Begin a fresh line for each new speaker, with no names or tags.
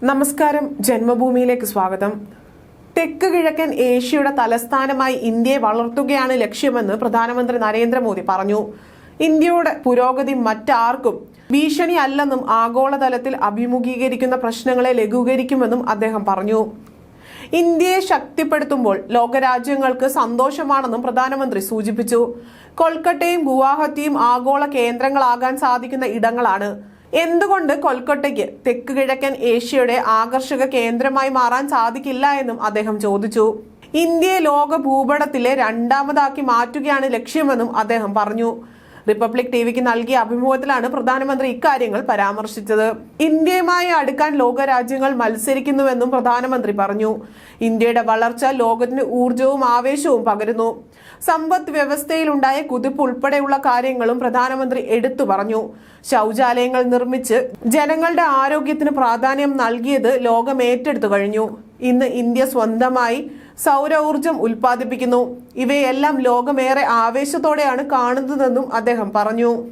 നമസ്കാരം. ജന്മഭൂമിയിലേക്ക് സ്വാഗതം. തെക്ക് കിഴക്കൻ ഏഷ്യയുടെ തലസ്ഥാനമായി ഇന്ത്യയെ വളർത്തുകയാണ് ലക്ഷ്യമെന്ന് പ്രധാനമന്ത്രി നരേന്ദ്രമോദി പറഞ്ഞു. ഇന്ത്യയുടെ പുരോഗതി മറ്റാർക്കും ഭീഷണി അല്ലെന്നും ആഗോളതലത്തിൽ അഭിമുഖീകരിക്കുന്ന പ്രശ്നങ്ങളെ ലഘൂകരിക്കുമെന്നും അദ്ദേഹം പറഞ്ഞു. ഇന്ത്യയെ ശക്തിപ്പെടുത്തുമ്പോൾ ലോകരാജ്യങ്ങൾക്ക് സന്തോഷമാണെന്നും പ്രധാനമന്ത്രി സൂചിപ്പിച്ചു. കൊൽക്കട്ടയും ഗുവാഹത്തിയും ആഗോള കേന്ദ്രങ്ങളാകാൻ സാധിക്കുന്ന ഇടങ്ങളാണ്. എന്തുകൊണ്ട് കൊൽക്കട്ടയ്ക്ക് തെക്ക് കിഴക്കൻ ഏഷ്യയുടെ ആകർഷക കേന്ദ്രമായി മാറാൻ സാധിക്കില്ല എന്നും അദ്ദേഹം ചോദിച്ചു. ഇന്ത്യയെ ലോക ഭൂപടത്തിലെ രണ്ടാമതാക്കി മാറ്റുകയാണ് ലക്ഷ്യമെന്നും അദ്ദേഹം പറഞ്ഞു. റിപ്പബ്ലിക് ടിവിക്ക് നൽകിയ അഭിമുഖത്തിലാണ് പ്രധാനമന്ത്രി ഇക്കാര്യങ്ങൾ പരാമർശിച്ചത്. ഇന്ത്യയുമായി അടുക്കാൻ ലോകരാജ്യങ്ങൾ മത്സരിക്കുന്നുവെന്നും പ്രധാനമന്ത്രി പറഞ്ഞു. ഇന്ത്യയുടെ വളർച്ച ലോകത്തിന് ഊർജവും ആവേശവും പകരുന്നു. സമ്പദ് വ്യവസ്ഥയിലുണ്ടായ കുതിപ്പ് ഉൾപ്പെടെയുള്ള കാര്യങ്ങളും പ്രധാനമന്ത്രി എടുത്തു പറഞ്ഞു. ശൗചാലയങ്ങൾ നിർമ്മിച്ച് ജനങ്ങളുടെ ആരോഗ്യത്തിന് പ്രാധാന്യം നൽകിയത് ലോകം ഏറ്റെടുത്തു കഴിഞ്ഞു. ഇന്ന് ഇന്ത്യ സ്വന്തമായി സൗരോർജം ഉൽപ്പാദിപ്പിക്കുന്നു. ഇവയെല്ലാം ലോകമേറെ ആവേശത്തോടെയാണ് കാണുന്നതെന്നും അദ്ദേഹം പറഞ്ഞു.